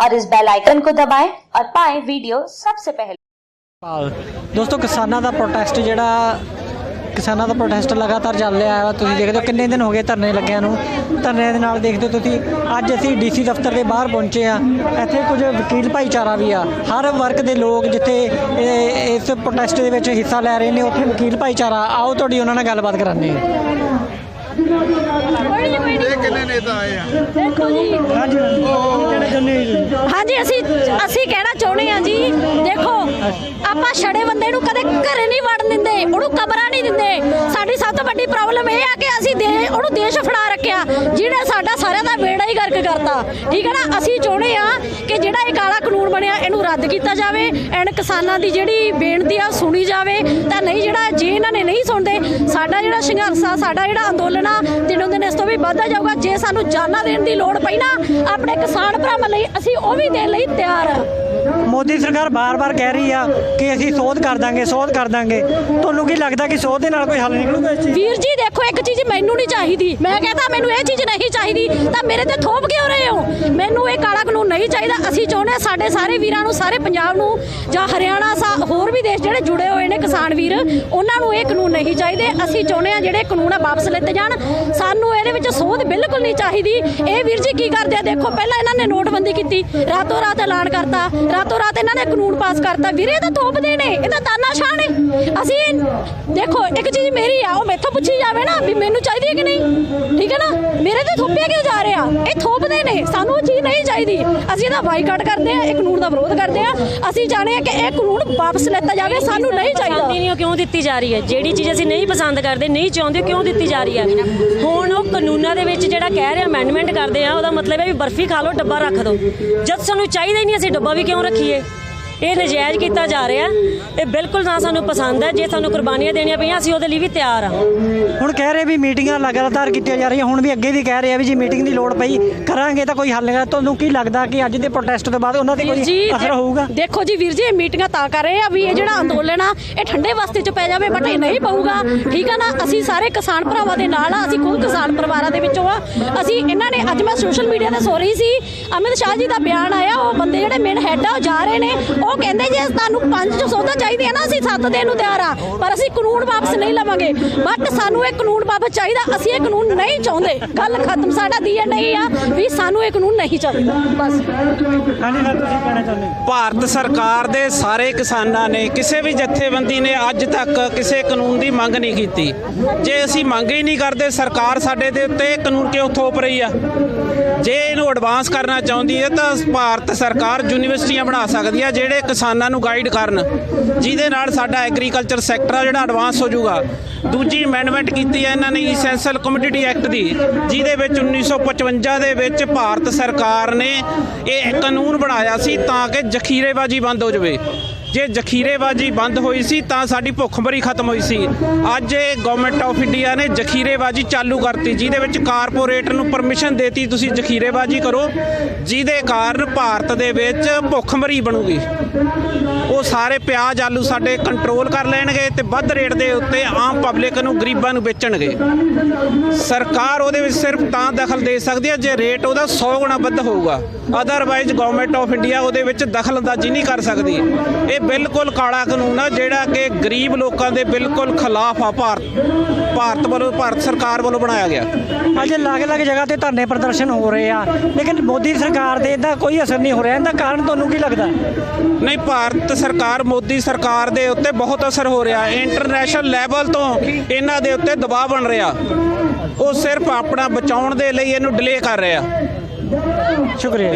और इस bell icon को दबाएं और पाएं वीडियो सबसे पहले ਪਾਲ ਦੋਸਤੋ ਕਿਸਾਨਾਂ ਦਾ ਪ੍ਰੋਟੈਸਟ ਜਿਹੜਾ ਕਿਸਾਨਾਂ ਦਾ ਪ੍ਰੋਟੈਸਟ ਲਗਾਤਾਰ ਚੱਲ ਰਿਹਾ ਹੈ ਤੁਸੀਂ ਦੇਖਦੇ ਹੋ ਕਿੰਨੇ ਦਿਨ ਹੋ ਗਏ ਧਰਨੇ ਲੱਗਿਆਂ ਨੂੰ ਧਰਨੇ ਦੇ ਨਾਲ ਦੇਖਦੇ ਹੋ ਤੁਸੀਂ ਅੱਜ ਅਸੀਂ ਡੀਸੀ ਦਫ਼ਤਰ ਦੇ ਬਾਹਰ ਪਹੁੰਚੇ ਆ ਇੱਥੇ ਕੁਝ ਵਕੀਲ ਭਾਈਚਾਰਾ ਵੀ ਆ ਹਰ ਵਰਗ ਦੇ ਲੋਕ ਜਿੱਥੇ ਇਹ- ਇਸ ਪ੍ਰੋਟੈਸਟ ਦੇ ਵਿੱਚ ਹਿੱਸਾ ਲੈ ਰਹੇ ਨੇ ਉੱਥੇ ਵਕੀਲ ਭਾਈਚਾਰਾ ਆਓ ਤੁਹਾਡੀ ਉਹਨਾਂ ਨਾਲ ਗੱਲਬਾਤ ਕਰਾਂਗੇ ਇਹ ਕਿੰਨੇ ਨੇਤਾ ਆਏ ਆ? ਦੇਖੋ ਜੀ। ਹਾਂਜੀ ਕਹਿਣਾ ਚਾਹੁੰਦੇ ਹੋ ਜੀ? ਹਾਂਜੀ ਅਸੀਂ ਅਸੀਂ ਕਹਿਣਾ ਚਾਹੁੰਦੇ ਹਾਂ ਜੀ। ਦੇਖੋ ਆਪਾਂ ਛੜੇ ਬੰਦੇ ਨੂੰ ਕਦੇ ਘਰੇ ਨਹੀਂ ਵੜਨ ਦਿੰਦੇ। ਉਹਨੂੰ ਕਮਰਾ ਨਹੀਂ ਦਿੰਦੇ। ਸਾਡੀ ਸਭ ਤੋਂ ਵੱਡੀ ਪ੍ਰੋਬਲਮ ਇਹ ਆ ਕਿ ਅਸੀਂ ਦੇ ਉਹਨੂੰ ਦੇਸ਼ ਫੜਾ ਰੱਖਿਆ। ਜਿਹਨੇ ਸਾਡਾ ਸਾਰਿਆਂ ਦਾ ਬੇੜਾ ਹੀ ਗਰਕ ਕਰਤਾ। ਠੀਕ ਹੈ ਨਾ? ਅਸੀਂ ਚਾਹੁੰਦੇ ਆ ਕਿ ਜਿਹੜਾ ਇਹ ਕਾਲਾ ਕਾਨੂੰਨ ਬਣਿਆ ਇਹਨੂੰ ਰੱਦ ਕੀਤਾ ਜਾਵੇ। ਐਂਡ ਕਿਸਾਨਾਂ ਦੀ ਜਿਹੜੀ ਬੇਨਤੀ ਆ ਉਹ ਸੁਣੀ ਜਾਵੇ। ਤਾਂ ਨਹੀਂ ਜਿਹੜਾ ਜੇ ਇਹਨਾਂ ਨੇ ਨਹੀਂ ਸੁਣਦੇ ਸਾਡਾ ਜਿਹੜਾ ਸੰਘਰਸ਼ ਆ ਸਾਡਾ ਜਿਹੜਾ ਅੰਦੋਲਨ ਆ ਦਿਨੋਂ ਦਿਨ ਇਸ ਤੋਂ ਵੀ ਵੱਧਦਾ ਜਾਊਗਾ। ਜੇ ਸਾਨੂੰ ਜਾਨਾਂ ਦੇਣ ਦੀ ਲੋੜ ਪਈ ਨਾ ਆਪਣੇ ਕਿਸਾਨ ਭਰਾਵਾਂ ਲਈ ਅਸੀਂ ਉਹ ਵੀ ਦੇਣ ਲਈ ਤਿਆਰ ਆ। ਮੋਦੀ ਸਰਕਾਰ ਬਾਰ-ਬਾਰ ਕਹਿ ਰਹੀ ਆ ਕਿ ਅਸੀਂ ਸੋਧ ਕਰ ਦਾਂਗੇ ਸੋਧ ਕਰ ਦਾਂਗੇ। ਤੁਹਾਨੂੰ ਕੀ ਲੱਗਦਾ ਕਿ ਸੋਧ ਦੇ ਨਾਲ ਕੋਈ ਹੱਲ ਨਿਕਲੂਗਾ ਇਸ ਚੀਜ਼ ਵੀਰ ਜੀ ਦੇਖੋ ਇੱਕ ਚੀਜ਼ ਮੈਨੂੰ ਨਹੀਂ ਚਾਹੀਦੀ। ਮੈਂ ਕਹਿੰਦਾ ਮੈਨੂੰ ਇਹ ਚੀਜ਼ ਨਹੀਂ ਚਾਹੀਦੀ। ਤਾਂ ਮੇਰੇ ਤੇ ਥੋਪ ਕਿਉਂ ਰਹੇ ਹੋ? ਮੈਨੂੰ ਇਹ ਕਾਲਾ ਕਾਨੂੰਨ ਨਹੀਂ ਚਾਹੀਦਾ। ਅਸੀਂ ਚਾਹੁੰਦੇ ਸਾਡੇ ਸਾਰੇ ਵੀਰਾਂ ਨੂੰ ਸਾਰੇ ਪੰਜਾਬ ਨੂੰ ਜਾਂ ਹਰਿਆਣਾ ਸਾ ਹੋਰ ਵੀ ਦੇਸ਼ ਜਿਹੜੇ ਜੁੜੇ ਹੋਏ ਨੇ ਕਿਸਾਨ ਵੀਰ ਉਹਨਾਂ ਨੂੰ ਇਹ ਕਾਨੂੰਨ ਨਹੀਂ ਚਾਹੀਦੇ। ਅਸੀਂ ਚਾਹੁੰਦੇ ਹਾਂ ਜਿਹੜੇ ਕਾਨੂੰਨ ਆ ਵਾਪਸ ਲੈਤੇ ਜਾਣ। ਸਾਨੂੰ ਇਹਦੇ ਵਿੱਚ ਸੋਧ ਬਿਲਕੁਲ ਨਹੀਂ ਚਾਹੀਦੀ। ਇਹ ਵੀਰ ਜੀ ਕੀ ਕਰਦੇ ਆ? ਦੇਖੋ, ਪਹਿਲਾਂ ਇਹਨਾਂ ਨੇ ਨੋਟਬੰਦੀ ਕੀਤੀ। ਰਾਤੋਂ ਰਾਤ ਐਲਾਨ ਕਰਤਾ। ਰਾਤੋਂ ਰਾਤ ਇਹਨਾਂ ਨੇ ਕਾਨੂੰਨ ਪਾਸ ਕਰਤਾ। ਵੀਰੇ ਤਾਂ ਥੋਪਦੇ ਨੇ। ਇਹ ਤਾਂ ਤਾਨਾਸ਼ਾਹ ਨੇ। ਅਸੀਂ ਦੇਖੋ, ਇੱਕ ਚੀਜ਼ ਮੇਰੀ ਆ, ਉਹ ਮੈਥੋਂ ਪੁੱਛੀ ਜਾਵੇ ਨਾ ਵੀ ਮੈਨੂੰ ਚਾਹੀਦੀ ਹੈ ਕਿ ਨਹੀਂ। ਠੀਕ ਹੈ ਨਾ? ਮੇਰੇ ਤੇ ਥੋਪਿਆ ਕਿਉਂ ਜਾ ਰਿਹਾ? ਇਹ ਥੋਪਦੇ ਨੇ। ਸਾਨੂੰ ਉਹ ਚੀਜ਼ ਨਹੀਂ ਚਾਹੀਦੀ। ਅਸੀਂ ਇਹਦਾ ਬਾਈਕਾਟ ਕਰਦੇ ਆ ਇਹ ਕਾਨੂੰਨ ਦਾ ਵਿਰੋਧ ਕਰਦੇ ਆ ਅਸੀਂ ਚਾਹੁੰਦੇ ਆ ਕਿ ਇਹ ਕਾਨੂੰਨ ਵਾਪਸ ਲੈਤਾ ਜਾਵੇ। ਸਾਨੂੰ ਨਹੀਂ ਪਸੰਦ ਚਾਹੀਦਾ ਨਹੀਂ ਕਿਉਂ ਦਿੱਤੀ ਜਾ ਰਹੀ ਹੈ? ਜਿਹੜੀ ਚੀਜ਼ ਅਸੀਂ ਨਹੀਂ ਪਸੰਦ ਕਰਦੇ, ਨਹੀਂ ਚਾਹੁੰਦੇ, ਕਿਉਂ ਦਿੱਤੀ ਜਾ ਰਹੀ ਹੈ? ਹੁਣ ਉਹ ਕਾਨੂੰਨਾਂ ਦੇ ਵਿੱਚ ਜਿਹੜਾ ਕਹਿ ਰਿਹਾ ਅਮੈਂਡਮੈਂਟ ਕਰਦੇ ਆ, ਉਹਦਾ ਮਤਲਬ ਹੈ ਵੀ ਬਰਫੀ ਖਾ ਲਓ, ਡੱਬਾ ਰੱਖ ਦਿਓ। ਜਦ ਸਾਨੂੰ ਚਾਹੀਦਾ ਹੀ ਨਹੀਂ, ਅਸੀਂ ਡੱਬਾ ਵੀ ਕਿਉਂ ਰੱਖੀਏ? ਇਹ ਨਜਾਇਜ਼ ਕੀਤਾ ਜਾ ਰਿਹਾ। ਇਹ ਬਿਲਕੁਲ ਨਾ ਸਾਨੂੰ ਪਸੰਦ ਹੈ। ਜੇ ਸਾਨੂੰ ਕੁਰਬਾਨੀਆਂ ਦੇਣੀਆਂ ਪਈਆਂ ਅਸੀਂ ਉਹਦੇ ਲਈ ਵੀ ਤਿਆਰ ਆ ਹੁਣ ਕਹਿ ਰਹੇ ਵੀ ਮੀਟਿੰਗਾਂ ਲਗਾਤਾਰ ਕੀਤੀਆਂ ਜਾ ਰਹੀਆਂ। ਹੁਣ ਵੀ ਅੱਗੇ ਵੀ ਕਹਿ ਰਹੇ ਆ ਵੀ ਜੇ ਮੀਟਿੰਗ ਦੀ ਲੋੜ ਪਈ ਕਰਾਂਗੇ ਤਾਂ ਕੋਈ ਹੱਲ ਨਹੀਂ। ਤੁਹਾਨੂੰ ਕੀ ਲੱਗਦਾ ਕਿ ਅੱਜ ਦੇ ਪ੍ਰੋਟੈਸਟ ਤੋਂ ਬਾਅਦ ਉਹਨਾਂ ਤੇ ਕੋਈ ਅਸਰ ਹੋਊਗਾ? ਦੇਖੋ ਜੀ ਵੀਰ ਜੀ ਇਹ ਮੀਟਿੰਗਾਂ ਤਾਂ ਕਰ ਰਹੇ ਆ ਵੀ ਇਹ ਜਿਹੜਾ ਅੰਦੋਲਨ ਆ ਇਹ ਠੰਡੇ ਵਾਸਤੇ ਚ ਪੈ ਜਾਵੇ ਬਟ ਇਹ ਨਹੀਂ ਪਊਗਾ। ਠੀਕ ਆ ਨਾ? ਅਸੀਂ ਸਾਰੇ ਕਿਸਾਨ ਭਰਾਵਾਂ ਦੇ ਨਾਲ ਆ। ਅਸੀਂ ਖੁਦ ਕਿਸਾਨ ਪਰਿਵਾਰਾਂ ਦੇ ਵਿੱਚੋਂ ਆ। ਅਸੀਂ ਇਹਨਾਂ ਨੇ ਅੱਜ ਮੈਂ ਸੋਸ਼ਲ ਮੀਡੀਆ ਤੇ ਸੋ ਰਹੀ ਸੀ। ਅਮਿਤ ਸ਼ਾਹ ਜੀ ਦਾ ਬਿਆਨ ਆਇਆ ਉਹ ਬੰਦੇ ਜਿਹੜੇ ਮੇਨ ਹੈੱਡ ਆ ਉਹ ਜਾ ਰਹੇ ਨੇ। ਉਹ ਕਹਿੰਦੇ ਜੇ ਤੁਹਾਨੂੰ ਪੰਜ ਚ ਸੌਦਾ ਚਾਹੀਦੀ ਹੈ ਨਾ ਅਸੀਂ ਸੱਤ ਦੇਣ ਨੂੰ ਤਿਆਰ ਆ ਪਰ ਅਸੀਂ ਕਾਨੂੰਨ ਵਾਪਸ ਨਹੀਂ ਲਵਾਂਗੇ। ਬਟ ਸਾਨੂੰ ਇਹ ਕਾਨੂੰਨ ਵਾਪਸ ਚਾਹੀਦਾ ਅਸੀਂ ਇਹ ਕਾਨੂੰਨ ਨਹੀਂ ਚਾਹੁੰਦੇ। ਗੱਲ ਖਤਮ ਸਾਡਾ ਡੀਐਨਏ ਆ ਵੀ ਸਾਨੂੰ ਇਹ ਕਾਨੂੰਨ ਨਹੀਂ ਚਾਹੀਦਾ। ਬਸ। ਹਾਂਜੀ ਸਰ ਤੁਸੀਂ ਕਹਿਣਾ ਚਾਹੁੰਦੇ ਭਾਰਤ ਸਰਕਾਰ ਦੇ ਸਾਰੇ ਕਿਸਾਨਾਂ ਨੇ ਕਿਸੇ ਵੀ ਜਥੇਬੰਦੀ ਨੇ ਅੱਜ ਤੱਕ ਕਿਸੇ ਕਾਨੂੰਨ ਦੀ ਮੰਗ ਨਹੀਂ ਕੀਤੀ। ਜੇ ਅਸੀਂ ਮੰਗ ਹੀ ਨਹੀਂ ਕਰਦੇ ਸਰਕਾਰ ਸਾਡੇ ਦੇ ਉੱਤੇ ਇਹ ਕਾਨੂੰਨ ਕਿਉਂ ਥੋਪ ਰਹੀ ਆ? ਜੇ ਇਹਨੂੰ ਐਡਵਾਂਸ ਕਰਨਾ ਚਾਹੁੰਦੀ ਹੈ ਤਾਂ ਭਾਰਤ ਸਰਕਾਰ ਯੂਨੀਵਰਸਿਟੀਆਂ ਬਣਾ ਸਕਦੀ ਆ ਜਿਹੜੇ ਕਿਸਾਨਾਂ ਨੂੰ ਗਾਈਡ ਕਰਨ। ਜਿਹਦੇ ਨਾਲ ਸਾਡਾ ਐਗਰੀਕਲਚਰ ਸੈਕਟਰ ਆ ਜਿਹੜਾ ਐਡਵਾਂਸ ਹੋ ਜਾਊਗਾ। ਦੂਜੀ ਅਮੈਂਡਮੈਂਟ ਕੀਤੀ ਹੈ ਇਹਨਾਂ ਨੇ ਇਸੈਂਸ਼ੀਅਲ ਕਮੋਡਿਟੀ ਐਕਟ ਦੀ, ਜਿਹਦੇ ਵਿੱਚ 1955 ਦੇ ਵਿੱਚ ਭਾਰਤ ਸਰਕਾਰ ਨੇ ਇਹ ਕਾਨੂੰਨ ਬਣਾਇਆ ਸੀ ਤਾਂ ਕਿ ਜ਼ਖੀਰੇਬਾਜ਼ੀ ਬੰਦ ਹੋ ਜਾਵੇ। ਜੇ ਜ਼ਖੀਰੇਬਾਜ਼ੀ ਬੰਦ ਹੋਈ ਸੀ ਤਾਂ ਸਾਡੀ ਭੁੱਖਮਰੀ ਖਤਮ ਹੋਈ ਸੀ। ਅੱਜ ਇਹ ਗਵਰਨਮੈਂਟ ਆਫ ਇੰਡੀਆ ਨੇ ਜ਼ਖੀਰੇਬਾਜ਼ੀ ਚਾਲੂ ਕਰਤੀ, ਜਿਹਦੇ ਵਿੱਚ ਕਾਰਪੋਰੇਟਰ ਨੂੰ ਪਰਮਿਸ਼ਨ ਦੇਤੀ, ਤੁਸੀਂ ਜ਼ਖੀਰੇਬਾਜ਼ੀ ਕਰੋ, ਜਿਹਦੇ ਕਾਰਨ ਭਾਰਤ ਦੇ ਵਿੱਚ ਭੁੱਖਮਰੀ ਬਣੂਗੀ। ਉਹ ਸਾਰੇ ਪਿਆਜ਼ ਆਲੂ ਸਾਡੇ ਕੰਟਰੋਲ ਕਰ ਲੈਣਗੇ ਤੇ ਵੱਧ ਰੇਟ ਦੇ ਉੱਤੇ ਆਮ ਪਬਲਿਕ ਨੂੰ, ਗਰੀਬਾਂ ਨੂੰ ਵੇਚਣਗੇ। ਸਰਕਾਰ ਉਹਦੇ ਵਿੱਚ ਸਿਰਫ ਤਾਂ ਦਖਲ ਦੇ ਸਕਦੀ ਹੈ ਜੇ ਰੇਟ ਉਹਦਾ 100 ਗੁਣਾ ਵੱਧ ਹੋਊਗਾ। ਅਦਰਵਾਈਜ਼ ਗਵਰਨਮੈਂਟ ਆਫ ਇੰਡੀਆ ਉਹਦੇ ਵਿੱਚ ਦਖਲ ਅੰਦਾਜ਼ੀ ਨਹੀਂ ਕਰ ਸਕਦੀ। ਇਹ ਬਿਲਕੁਲ ਕਾਲਾ ਕਾਨੂੰਨ ਆ ਜਿਹੜਾ ਕਿ ਗਰੀਬ ਲੋਕਾਂ ਦੇ ਬਿਲਕੁਲ ਖਿਲਾਫ ਆ ਭਾਰਤ ਭਾਰਤ ਵੱਲੋਂ ਭਾਰਤ ਸਰਕਾਰ ਵੱਲੋਂ ਬਣਾਇਆ ਗਿਆ। ਅੱਜ ਅਲੱਗ-ਅਲੱਗ ਜਗ੍ਹਾ ਤੇ ਧਰਨੇ ਪ੍ਰਦਰਸ਼ਨ ਹੋ ਰਹੇ ਆ ਲੇਕਿਨ ਮੋਦੀ ਸਰਕਾਰ ਦੇ ਇਹਦਾ ਕੋਈ ਅਸਰ ਨਹੀਂ ਹੋ ਰਿਹਾ। ਇਹਦਾ ਕਾਰਨ ਤੁਹਾਨੂੰ ਕੀ ਲੱਗਦਾ? ਨਹੀਂ ਭਾਰਤ ਸਰਕਾਰ ਮੋਦੀ ਸਰਕਾਰ ਦੇ ਉੱਤੇ ਬਹੁਤ ਅਸਰ ਹੋ ਰਿਹਾ। ਇੰਟਰਨੈਸ਼ਨਲ ਲੈਵਲ ਤੋਂ ਇਹਨਾਂ ਦੇ ਉੱਤੇ ਦਬਾਅ ਬਣ ਰਿਹਾ। ਉਹ ਸਿਰਫ ਆਪਣਾ ਬਚਾਉਣ ਦੇ ਲਈ ਇਹਨੂੰ ਡਿਲੇ ਕਰ ਰਿਹਾ। ਸ਼ੁਕਰੀਆ।